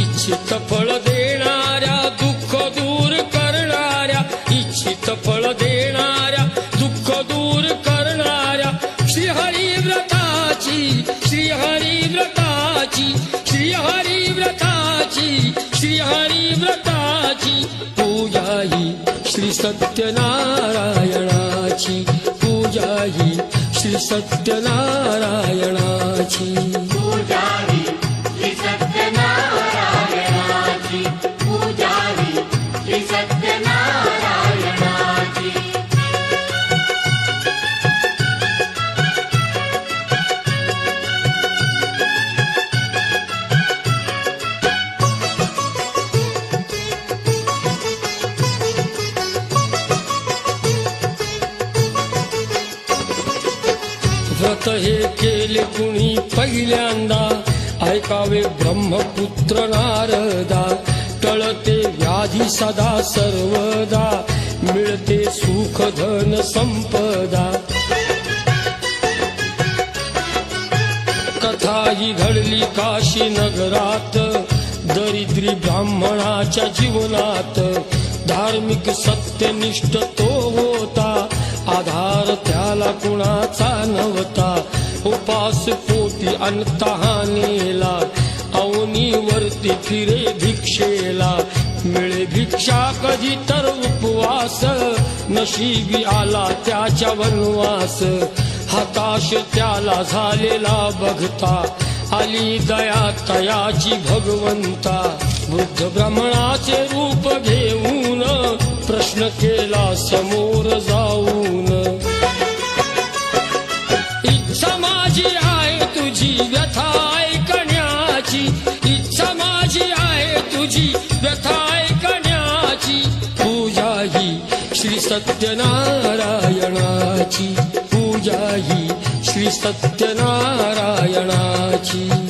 इच्छित फळ देणाऱ्या दुःख दूर करणाऱ्या इच्छित फळ देणाऱ्या दुःख दूर करणाऱ्या श्रीहरी व्रताची श्रीहरी व्रताची श्रीहरी व्रताची श्रीहरी व्रताची पूजा ही श्री सत्यनारायणाची पूजा ही श्री सत्यनारायणाची. व्रत हे केले कुणी पहिल्यांदा? ऐकावे ब्रह्मपुत्र नारदा. टळते व्याधी सदा सर्वदा. मिळते सुख धन संपदा. कथा ही घडली काशी नगरात. दरिद्री ब्राह्मणाच्या जीवनात. धार्मिक सत्यनिष्ठ तो होता. आधार त्याला कुणाचा नव्हता. हो उपास पोटी अंतहानेला अवनीवरती फिरे भिक्षेला. मिळे भिक्षा कधी तर उपवास नशिबी आला त्याच्या वनवास. हताश त्याला झालेला बघता आली दया तयाची भगवंता. बुद्ध ब्राह्मणाचे रूप घेऊन प्रश्न केला समोर जाऊन. श्री सत्यनारायणाची पूजा ही श्री सत्यनारायणाची.